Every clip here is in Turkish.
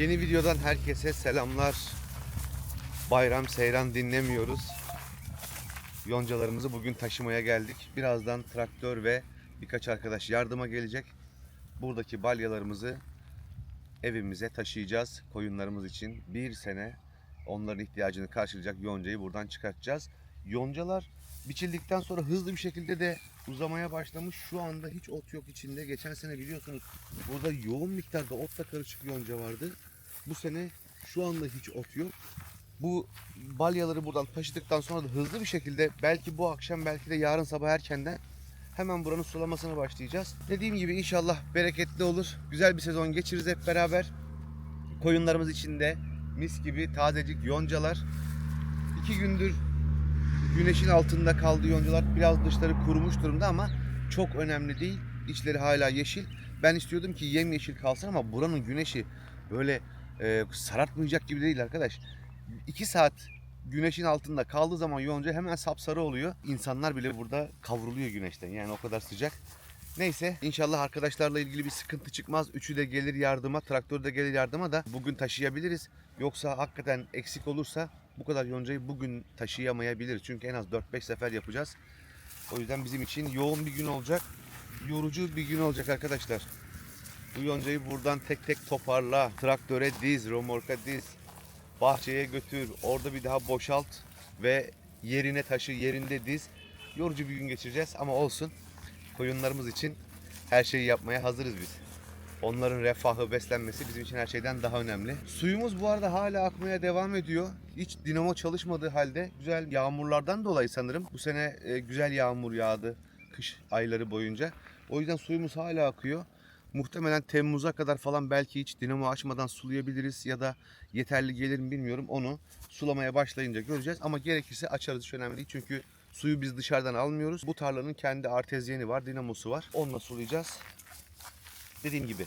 Yeni videodan herkese selamlar. Bayram seyran dinlemiyoruz. Yoncalarımızı bugün taşımaya geldik. Birazdan traktör ve birkaç arkadaş yardıma gelecek. Buradaki balyalarımızı evimize taşıyacağız. Koyunlarımız için bir sene onların ihtiyacını karşılayacak yoncayı buradan çıkartacağız. Yoncalar biçildikten sonra hızlı bir şekilde de uzamaya başlamış. Şu anda hiç ot yok içinde. Geçen sene biliyorsunuz burada yoğun miktarda otla karışık yonca vardı. Bu sene şu anda hiç ot yok. Bu balyaları buradan taşıdıktan sonra da hızlı bir şekilde belki bu akşam belki de yarın sabah erkenden hemen buranın sulamasına başlayacağız. Dediğim gibi inşallah bereketli olur. Güzel bir sezon geçiririz hep beraber. Koyunlarımız içinde mis gibi tazecik yoncalar. İki gündür güneşin altında kaldı yoncalar. Biraz dışları kurumuş durumda ama çok önemli değil. İçleri hala yeşil. Ben istiyordum ki yemyeşil kalsın ama buranın güneşi böyle e, sarartmayacak gibi değil arkadaş. 2 saat güneşin altında kaldığı zaman yonca hemen sapsarı oluyor. İnsanlar bile burada kavruluyor güneşten. Yani o kadar sıcak. Neyse inşallah arkadaşlarla ilgili bir sıkıntı çıkmaz. Üçü de gelir yardıma, traktör de gelir yardıma da bugün taşıyabiliriz. Yoksa hakikaten eksik olursa bu kadar yoncayı bugün taşıyamayabiliriz. Çünkü en az 4-5 sefer yapacağız. O yüzden bizim için yoğun bir gün olacak. Yorucu bir gün olacak arkadaşlar. Bu yoncayı buradan tek tek toparla, traktöre diz, romorka diz, bahçeye götür, orada bir daha boşalt ve yerine taşı, yerinde diz. Yorucu bir gün geçireceğiz ama olsun. Koyunlarımız için her şeyi yapmaya hazırız biz. Onların refahı, beslenmesi bizim için her şeyden daha önemli. Suyumuz bu arada hala akmaya devam ediyor. Hiç dinamo çalışmadığı halde güzel yağmurlardan dolayı sanırım bu sene e, güzel yağmur yağdı kış ayları boyunca. O yüzden suyumuz hala akıyor. Muhtemelen Temmuz'a kadar falan belki hiç dinamo açmadan sulayabiliriz ya da yeterli gelir mi bilmiyorum. Onu sulamaya başlayınca göreceğiz ama gerekirse açarız hiç önemli değil. Çünkü suyu biz dışarıdan almıyoruz. Bu tarlanın kendi artezyeni var, dinamosu var. Onunla sulayacağız. Dediğim gibi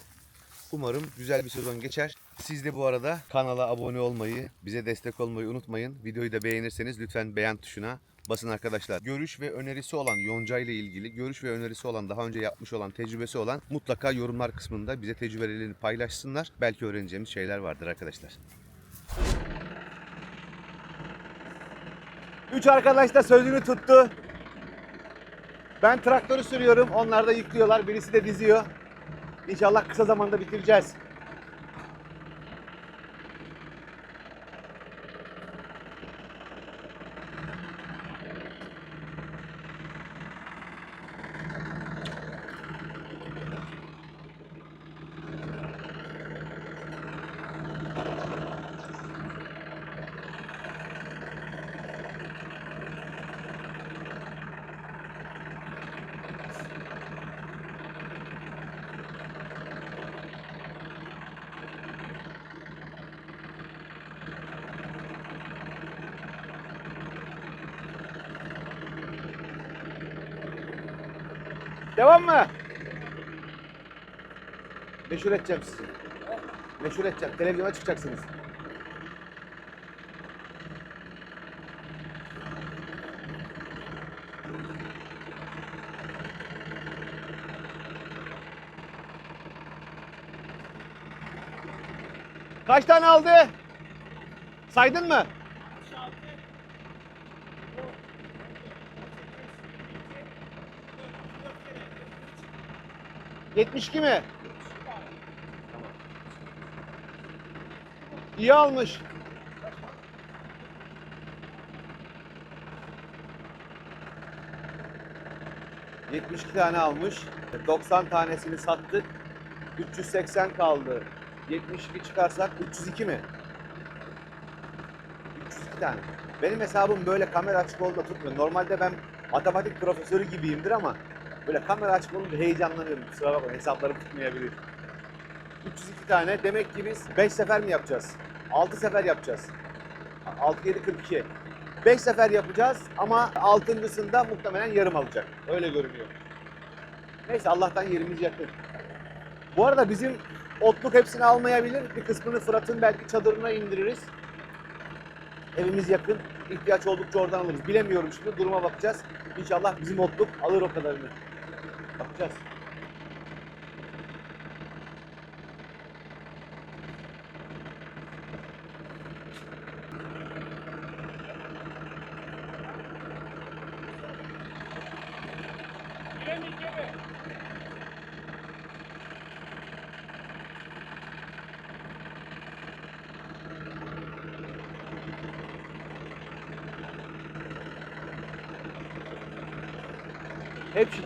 umarım güzel bir sezon geçer. Siz de bu arada kanala abone olmayı, bize destek olmayı unutmayın. Videoyu da beğenirseniz lütfen beğen tuşuna basın arkadaşlar. Görüş ve önerisi olan Yonca ile ilgili, görüş ve önerisi olan, daha önce yapmış olan, tecrübesi olan mutlaka yorumlar kısmında bize tecrübelerini paylaşsınlar. Belki öğreneceğimiz şeyler vardır arkadaşlar. Üç arkadaş da sözünü tuttu. Ben traktörü sürüyorum. Onlar da yüklüyorlar. Birisi de diziyor. İnşallah kısa zamanda bitireceğiz. Devam mı? Meşhur edeceğim sizi. Meşhur edeceğim. Televizyona çıkacaksınız. Kaç tane aldı? Saydın mı? 72 mi? İyi almış. ...72 tane almış. 90 tanesini sattık. 380 kaldı. 72 çıkarsak 302 mi? 302 tane. Benim hesabım böyle kamera açık olduğunda tutmuyor. Normalde ben matematik profesörü gibiyimdir ama Böyle kamera açık olunca heyecanlanıyorum. Kusura bakma hesaplarım tutmayabilir. 302 tane. Demek ki biz 5 sefer mi yapacağız? 6 sefer yapacağız. 6 7 42. 5 sefer yapacağız ama altıncısında muhtemelen yarım alacak. Öyle görünüyor. Neyse Allah'tan yerimiz yakın. Bu arada bizim otluk hepsini almayabilir. Bir kısmını Fırat'ın belki çadırına indiririz. Evimiz yakın. İhtiyaç oldukça oradan alırız. Bilemiyorum şimdi. Duruma bakacağız. İnşallah bizim otluk alır o kadarını. Bakacağız.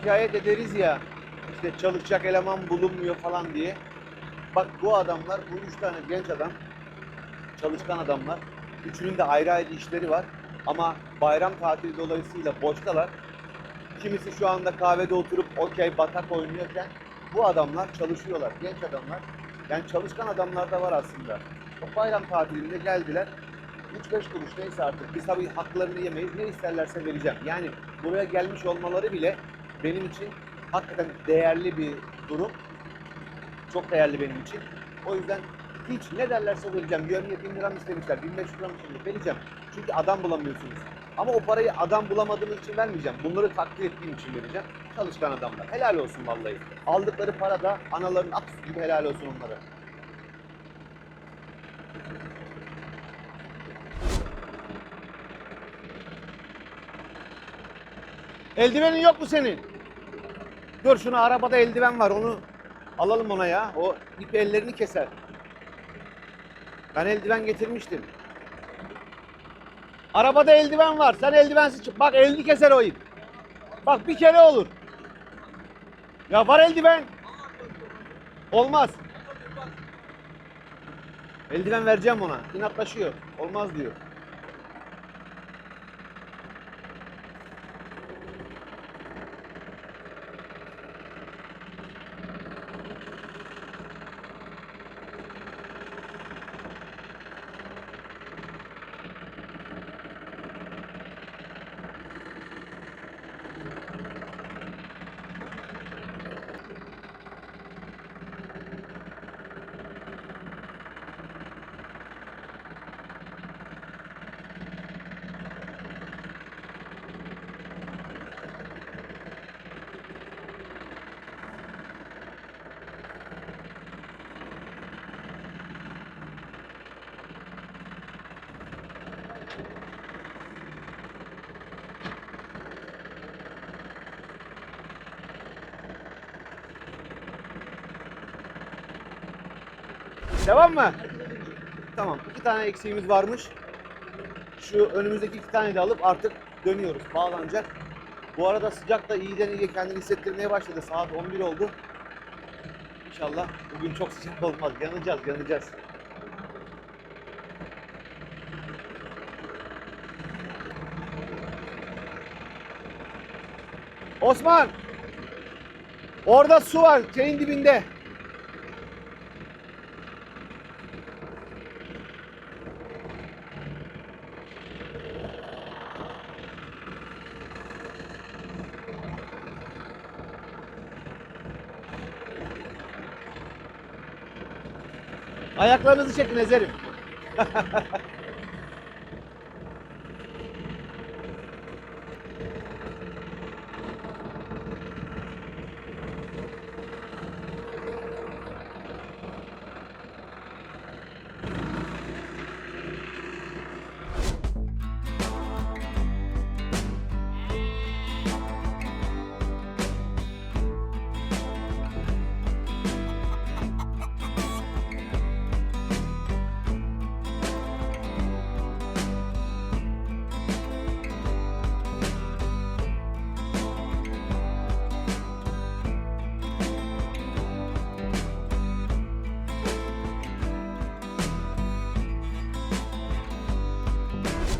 Şikayet ederiz ya işte çalışacak eleman bulunmuyor falan diye. Bak bu adamlar, bu üç tane genç adam, çalışkan adamlar. Üçünün de ayrı ayrı işleri var. Ama bayram tatili dolayısıyla boştalar. Kimisi şu anda kahvede oturup okey batak oynuyorken bu adamlar çalışıyorlar. Genç adamlar. Yani çalışkan adamlar da var aslında. O bayram tatilinde geldiler. 3-5 kuruş neyse artık. Biz tabii haklarını yemeyiz. Ne isterlerse vereceğim. Yani buraya gelmiş olmaları bile benim için hakikaten değerli bir durum. Çok değerli benim için. O yüzden hiç ne derlerse vereceğim. Yarıya 1000 lira mı istemişler, 1500 lira mı istemişler vereceğim. Çünkü adam bulamıyorsunuz. Ama o parayı adam bulamadığınız için vermeyeceğim. Bunları takdir ettiğim için vereceğim. Çalışkan adamlar. Helal olsun vallahi. Aldıkları para da anaların ak gibi helal olsun onlara. Eldivenin yok mu senin? Dur şunu arabada eldiven var onu alalım ona ya. O ip ellerini keser. Ben eldiven getirmiştim. Arabada eldiven var. Sen eldivensiz çık. Bak elini keser o ip. Bak bir kere olur. Ya var eldiven. Olmaz. Eldiven vereceğim ona. İnatlaşıyor. Olmaz diyor. Devam mı? Tamam. iki tane eksiğimiz varmış. Şu önümüzdeki iki tane de alıp artık dönüyoruz. Bağlanacak. Bu arada sıcak da iyiden iyiye kendini hissettirmeye başladı. Saat 11 oldu. İnşallah bugün çok sıcak olmaz. Yanacağız, yanacağız. Osman! Orada su var, şeyin dibinde. Ayaklarınızı çekin ezerim.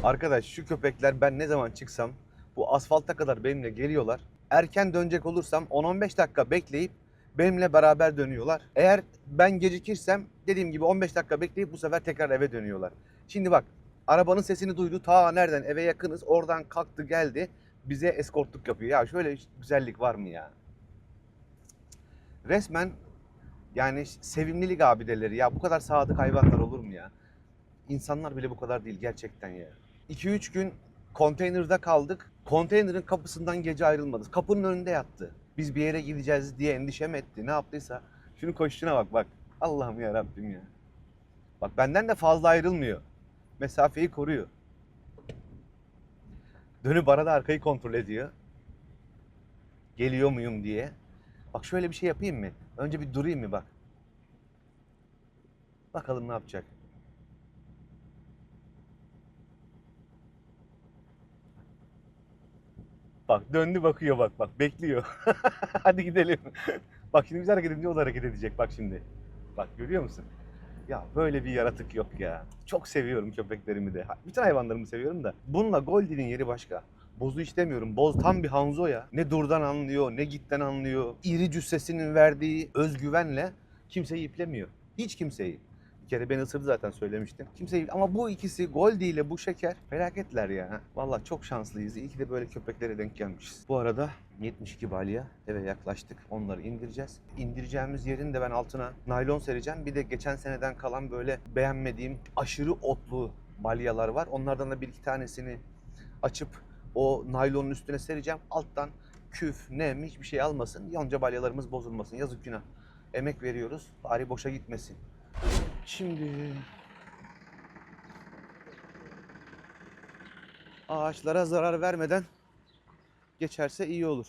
Arkadaş şu köpekler ben ne zaman çıksam bu asfalta kadar benimle geliyorlar. Erken dönecek olursam 10-15 dakika bekleyip benimle beraber dönüyorlar. Eğer ben gecikirsem dediğim gibi 15 dakika bekleyip bu sefer tekrar eve dönüyorlar. Şimdi bak arabanın sesini duydu ta nereden eve yakınız oradan kalktı geldi bize eskortluk yapıyor. Ya şöyle güzellik var mı ya? Resmen yani sevimlilik abideleri ya bu kadar sadık hayvanlar olur mu ya? İnsanlar bile bu kadar değil gerçekten ya. 2-3 gün konteynerde kaldık. Konteynerin kapısından gece ayrılmadı. Kapının önünde yattı. Biz bir yere gideceğiz diye endişe mi etti? Ne yaptıysa. Şunu koştuğuna bak bak. Allah'ım ya Rabbim ya. Bak benden de fazla ayrılmıyor. Mesafeyi koruyor. Dönüp arada arkayı kontrol ediyor. geliyor muyum diye. Bak şöyle bir şey yapayım mı? Önce bir durayım mı bak. Bakalım ne yapacak. Bak döndü bakıyor bak bak bekliyor. Hadi gidelim. bak şimdi biz hareket edince o da hareket edecek bak şimdi. Bak görüyor musun? Ya böyle bir yaratık yok ya. Çok seviyorum köpeklerimi de. Bütün hayvanlarımı seviyorum da. Bununla Goldie'nin yeri başka. Bozu hiç demiyorum. Boz tam bir Hanzo ya. Ne durdan anlıyor, ne gitten anlıyor. İri cüssesinin verdiği özgüvenle kimseyi iplemiyor. Hiç kimseyi. Kere beni ısırdı zaten söylemiştim. Kimseyi ama bu ikisi Goldie ile bu şeker felaketler ya. Vallahi çok şanslıyız. İyi ki de böyle köpeklere denk gelmişiz. Bu arada 72 balya eve yaklaştık. Onları indireceğiz. İndireceğimiz yerin de ben altına naylon sereceğim. Bir de geçen seneden kalan böyle beğenmediğim aşırı otlu balyalar var. Onlardan da bir iki tanesini açıp o naylonun üstüne sereceğim. Alttan küf, nem hiçbir şey almasın. Yonca balyalarımız bozulmasın. Yazık günah. Emek veriyoruz. Bari boşa gitmesin. Şimdi ağaçlara zarar vermeden geçerse iyi olur.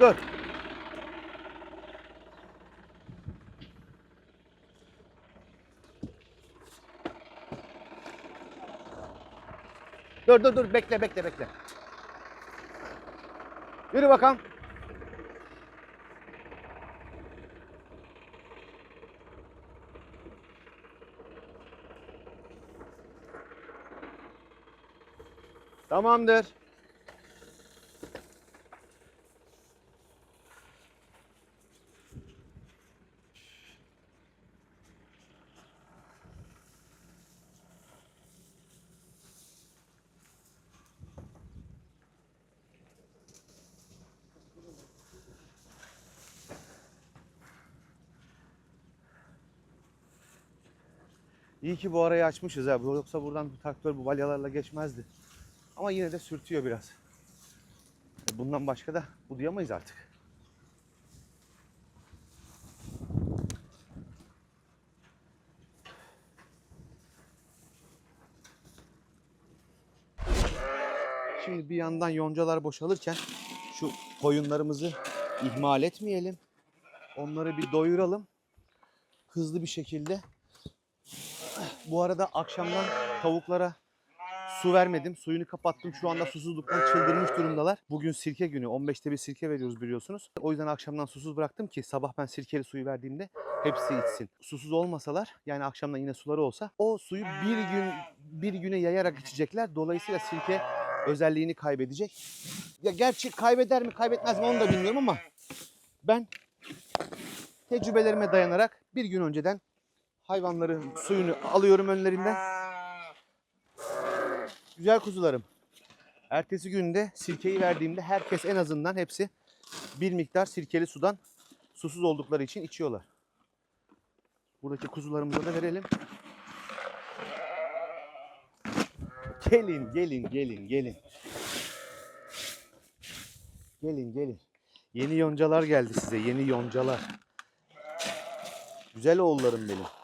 Dur. Dur dur dur bekle bekle bekle. Yürü bakalım. Tamamdır. İyi ki bu arayı açmışız ha. Yoksa buradan bir traktör bu balyalarla geçmezdi. Ama yine de sürtüyor biraz. E Bundan başka da budayamayız artık. Şimdi bir yandan yoncalar boşalırken şu koyunlarımızı ihmal etmeyelim. Onları bir doyuralım. Hızlı bir şekilde bu arada akşamdan tavuklara su vermedim. Suyunu kapattım. Şu anda susuzluktan çıldırmış durumdalar. Bugün sirke günü. 15'te bir sirke veriyoruz biliyorsunuz. O yüzden akşamdan susuz bıraktım ki sabah ben sirkeli suyu verdiğimde hepsi içsin. Susuz olmasalar yani akşamdan yine suları olsa o suyu bir gün bir güne yayarak içecekler. Dolayısıyla sirke özelliğini kaybedecek. Ya gerçi kaybeder mi kaybetmez mi onu da bilmiyorum ama ben tecrübelerime dayanarak bir gün önceden hayvanların suyunu alıyorum önlerinden. Güzel kuzularım. Ertesi günde sirkeyi verdiğimde herkes en azından hepsi bir miktar sirkeli sudan susuz oldukları için içiyorlar. Buradaki kuzularımıza da verelim. Gelin, gelin, gelin, gelin. Gelin, gelin. Yeni yoncalar geldi size, yeni yoncalar. Güzel oğullarım benim.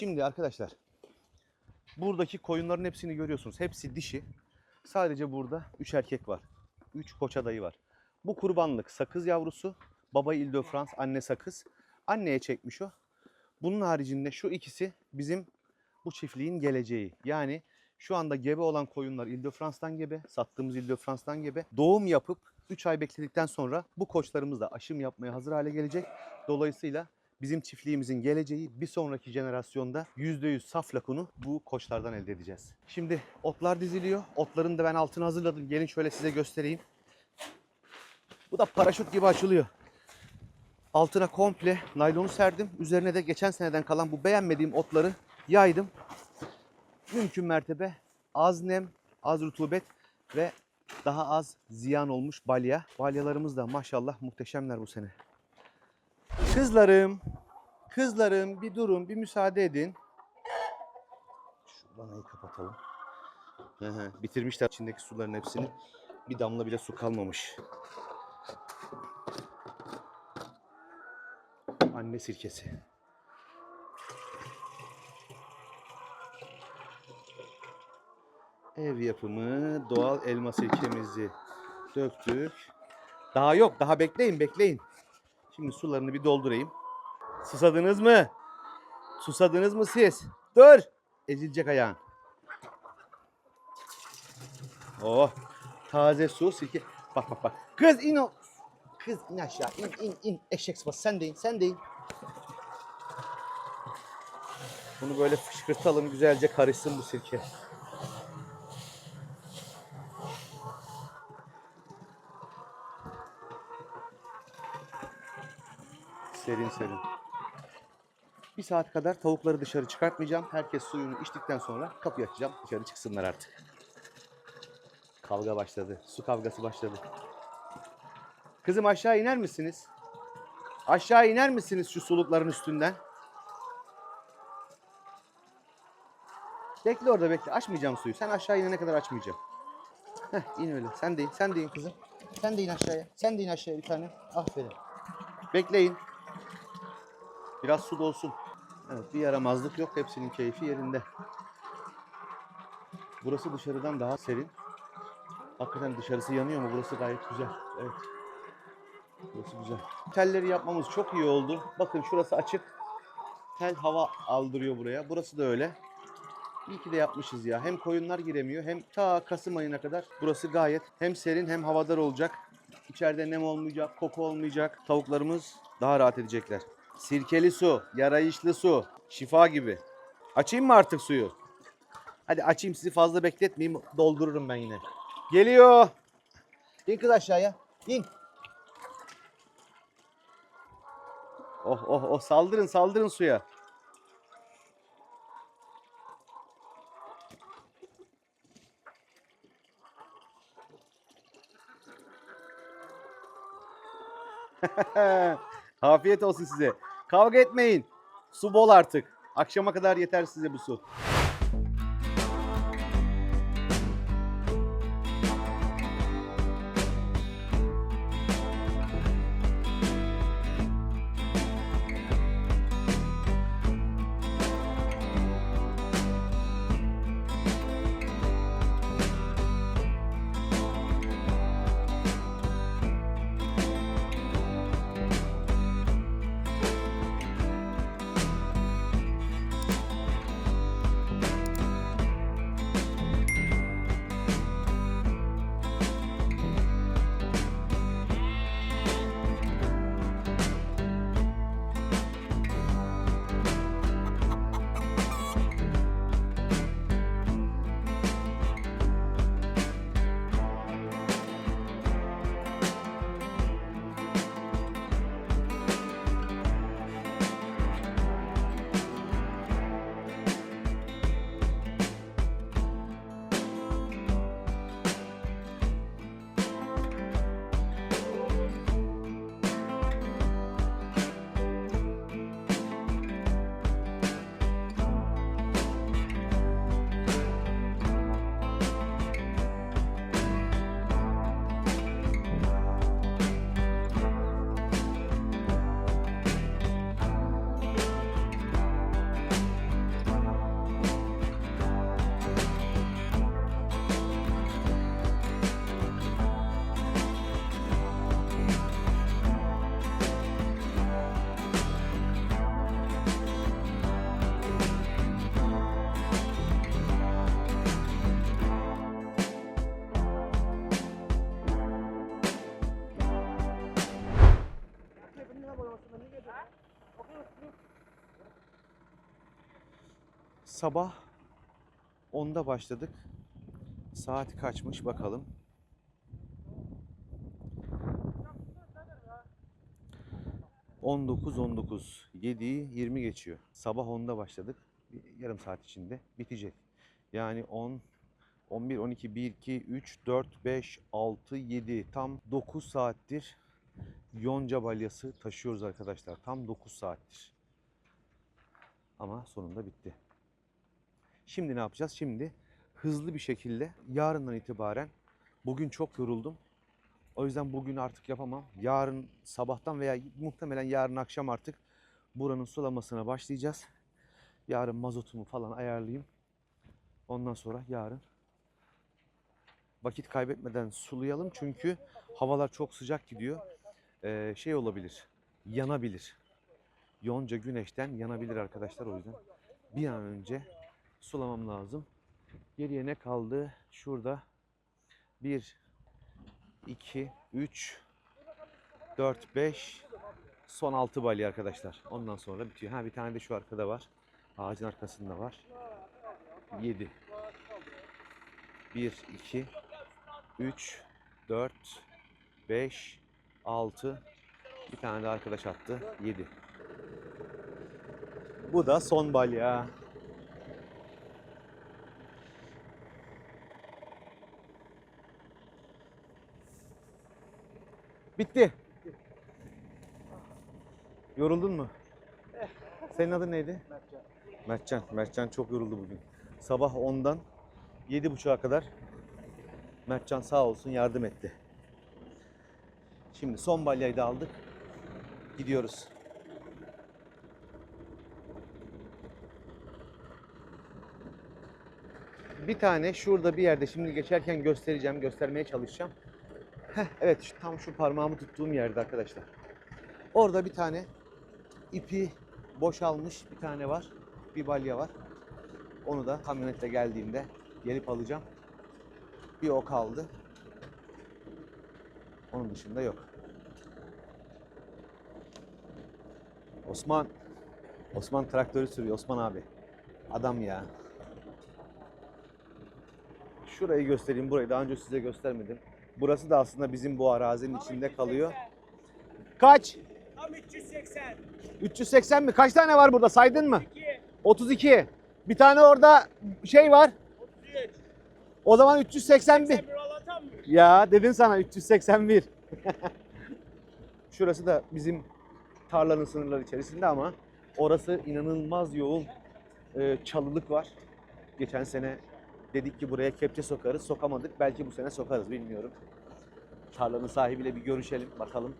Şimdi arkadaşlar buradaki koyunların hepsini görüyorsunuz. Hepsi dişi. Sadece burada 3 erkek var. 3 koç adayı var. Bu kurbanlık sakız yavrusu. Baba de France, anne sakız. Anneye çekmiş o. Bunun haricinde şu ikisi bizim bu çiftliğin geleceği. Yani şu anda gebe olan koyunlar de France'dan gebe, sattığımız de France'dan gebe. Doğum yapıp 3 ay bekledikten sonra bu koçlarımız da aşım yapmaya hazır hale gelecek. Dolayısıyla bizim çiftliğimizin geleceği bir sonraki jenerasyonda %100 saf lakunu bu koçlardan elde edeceğiz. Şimdi otlar diziliyor. Otların da ben altını hazırladım. Gelin şöyle size göstereyim. Bu da paraşüt gibi açılıyor. Altına komple naylonu serdim. Üzerine de geçen seneden kalan bu beğenmediğim otları yaydım. Mümkün mertebe az nem, az rutubet ve daha az ziyan olmuş balya. Balyalarımız da maşallah muhteşemler bu sene. Kızlarım, kızlarım bir durun, bir müsaade edin. Şu vanayı kapatalım. Bitirmişler içindeki suların hepsini. Bir damla bile su kalmamış. Anne sirkesi. Ev yapımı doğal elma sirkemizi döktük. Daha yok. Daha bekleyin bekleyin. Şimdi sularını bir doldurayım. Susadınız mı? Susadınız mı siz? Dur. Ezilecek ayağın. Oh. Taze su sirke. Bak bak bak. Kız in o. Kız in aşağı. İn in in. Eşek sıpası. Sen de in. Sen de in. Bunu böyle fışkırtalım. Güzelce karışsın bu sirke. Serin serin. Bir saat kadar tavukları dışarı çıkartmayacağım. Herkes suyunu içtikten sonra kapıyı açacağım. Dışarı çıksınlar artık. Kavga başladı. Su kavgası başladı. Kızım aşağı iner misiniz? Aşağı iner misiniz şu sulukların üstünden? Bekle orada bekle. Açmayacağım suyu. Sen aşağı inene kadar açmayacağım. Heh in öyle. Sen de in. Sen de in kızım. Sen de in aşağıya. Sen de in aşağıya bir tane. Aferin. Bekleyin. Biraz su dolsun. Evet bir yaramazlık yok. Hepsinin keyfi yerinde. Burası dışarıdan daha serin. Hakikaten dışarısı yanıyor mu? Burası gayet güzel. Evet. Burası güzel. Telleri yapmamız çok iyi oldu. Bakın şurası açık. Tel hava aldırıyor buraya. Burası da öyle. İyi ki de yapmışız ya. Hem koyunlar giremiyor hem ta Kasım ayına kadar burası gayet hem serin hem havadar olacak. İçeride nem olmayacak, koku olmayacak. Tavuklarımız daha rahat edecekler. Sirkeli su, yarayışlı su, şifa gibi. Açayım mı artık suyu? Hadi açayım sizi fazla bekletmeyeyim. Doldururum ben yine. Geliyor. İn kız aşağıya. İn. Oh oh oh saldırın saldırın suya. Afiyet olsun size. Kavga etmeyin. Su bol artık. Akşama kadar yeter size bu su. Sabah 10'da başladık. Saat kaçmış bakalım. On dokuz, on dokuz. Yediği 20 geçiyor. Sabah 10'da başladık. Yarım saat içinde bitecek. Yani 10, 11, 12, 1, 2, 3, 4, 5, 6, 7. Tam 9 saattir yonca balyası taşıyoruz arkadaşlar. Tam 9 saattir. Ama sonunda bitti. Şimdi ne yapacağız? Şimdi hızlı bir şekilde yarından itibaren bugün çok yoruldum. O yüzden bugün artık yapamam. Yarın sabahtan veya muhtemelen yarın akşam artık buranın sulamasına başlayacağız. Yarın mazotumu falan ayarlayayım. Ondan sonra yarın vakit kaybetmeden sulayalım çünkü havalar çok sıcak gidiyor. Şey olabilir, yanabilir. Yonca güneşten yanabilir arkadaşlar o yüzden bir an önce sulamam lazım. Geriye ne kaldı? Şurada 1, 2, 3, 4, 5, son 6 balya arkadaşlar. Ondan sonra bitiyor. Ha bir tane de şu arkada var. Ağacın arkasında var. 7. 1, 2, 3, 4, 5, 6. Bir tane de arkadaş attı. 7. Bu da son balya. Bitti. Yoruldun mu? Senin adın neydi? Mertcan. Mertcan çok yoruldu bugün. Sabah 10'dan 7.30'a kadar Mertcan sağ olsun yardım etti. Şimdi son balyayı da aldık. Gidiyoruz. Bir tane şurada bir yerde şimdi geçerken göstereceğim, göstermeye çalışacağım. Heh, evet tam şu parmağımı tuttuğum yerde arkadaşlar. Orada bir tane ipi boşalmış bir tane var. Bir balya var. Onu da kamyonetle geldiğimde gelip alacağım. Bir o kaldı. Onun dışında yok. Osman. Osman traktörü sürüyor Osman abi. Adam ya. Şurayı göstereyim. Burayı daha önce size göstermedim. Burası da aslında bizim bu arazinin içinde kalıyor. Kaç? Tam 380. 380 mi? Kaç tane var burada saydın mı? 2. 32. Bir tane orada şey var. 33. O zaman 381. Sen bir alatan mı? Ya dedim sana 381. Şurası da bizim tarlanın sınırları içerisinde ama orası inanılmaz yoğun e, çalılık var. Geçen sene dedik ki buraya kepçe sokarız. Sokamadık. Belki bu sene sokarız bilmiyorum. Tarlanın sahibiyle bir görüşelim bakalım.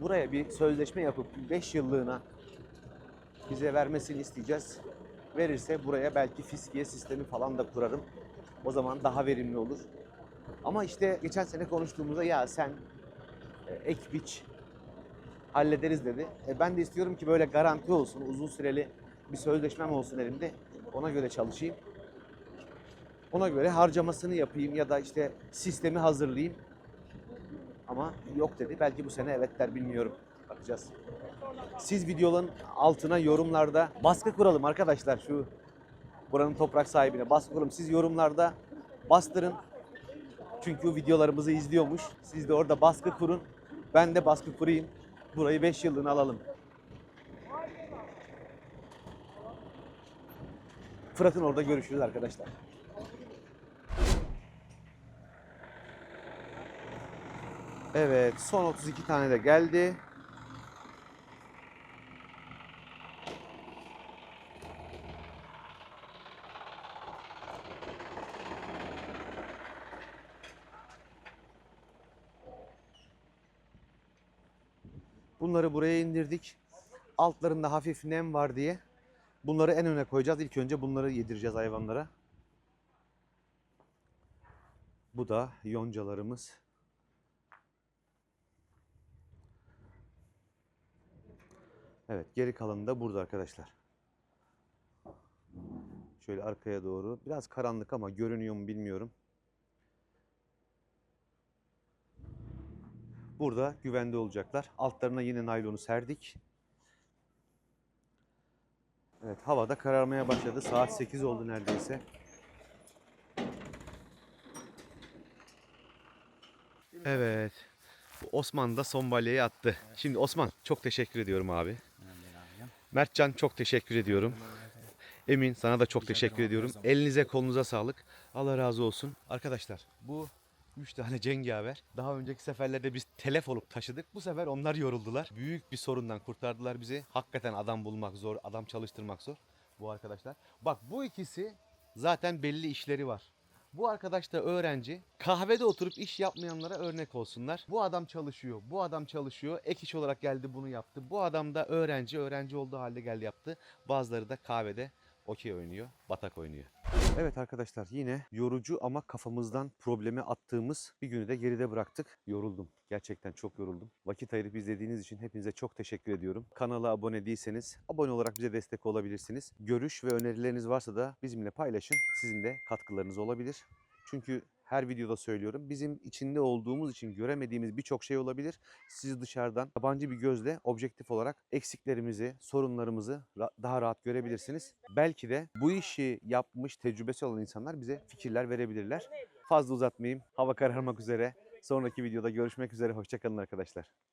Buraya bir sözleşme yapıp 5 yıllığına bize vermesini isteyeceğiz. Verirse buraya belki fiskiye sistemi falan da kurarım. O zaman daha verimli olur. Ama işte geçen sene konuştuğumuzda ya sen e, ek biç hallederiz dedi. E, ben de istiyorum ki böyle garanti olsun, uzun süreli bir sözleşmem olsun elimde. Ona göre çalışayım. Ona göre harcamasını yapayım ya da işte sistemi hazırlayayım. Ama yok dedi. Belki bu sene evet der bilmiyorum. Bakacağız. Siz videoların altına yorumlarda baskı kuralım arkadaşlar şu buranın toprak sahibine baskı kuralım. Siz yorumlarda bastırın. Çünkü videolarımızı izliyormuş. Siz de orada baskı kurun. Ben de baskı kurayım. Burayı 5 yıllığına alalım. Fırat'ın orada görüşürüz arkadaşlar. Evet, son 32 tane de geldi. Bunları buraya indirdik. Altlarında hafif nem var diye. Bunları en öne koyacağız. İlk önce bunları yedireceğiz hayvanlara. Bu da yoncalarımız. Evet, geri kalanı da burada arkadaşlar. Şöyle arkaya doğru. Biraz karanlık ama görünüyor mu bilmiyorum. Burada güvende olacaklar. Altlarına yine naylonu serdik. Evet, havada kararmaya başladı. Saat 8 oldu neredeyse. Evet. Osman da son balyayı attı. Şimdi Osman çok teşekkür ediyorum abi. Mertcan çok teşekkür ediyorum. Emin sana da çok teşekkür ediyorum. Elinize kolunuza sağlık. Allah razı olsun. Arkadaşlar bu 3 tane cengaver. Daha önceki seferlerde biz telef olup taşıdık. Bu sefer onlar yoruldular. Büyük bir sorundan kurtardılar bizi. Hakikaten adam bulmak zor, adam çalıştırmak zor bu arkadaşlar. Bak bu ikisi zaten belli işleri var. Bu arkadaş da öğrenci. Kahvede oturup iş yapmayanlara örnek olsunlar. Bu adam çalışıyor, bu adam çalışıyor. Ek iş olarak geldi bunu yaptı. Bu adam da öğrenci, öğrenci olduğu halde geldi yaptı. Bazıları da kahvede okey oynuyor, batak oynuyor. Evet arkadaşlar yine yorucu ama kafamızdan problemi attığımız bir günü de geride bıraktık. Yoruldum. Gerçekten çok yoruldum. Vakit ayırıp izlediğiniz için hepinize çok teşekkür ediyorum. Kanala abone değilseniz abone olarak bize destek olabilirsiniz. Görüş ve önerileriniz varsa da bizimle paylaşın. Sizin de katkılarınız olabilir. Çünkü her videoda söylüyorum. Bizim içinde olduğumuz için göremediğimiz birçok şey olabilir. Siz dışarıdan yabancı bir gözle objektif olarak eksiklerimizi, sorunlarımızı daha rahat görebilirsiniz. Belki de bu işi yapmış, tecrübesi olan insanlar bize fikirler verebilirler. Fazla uzatmayayım. Hava kararmak üzere. Sonraki videoda görüşmek üzere. Hoşçakalın arkadaşlar.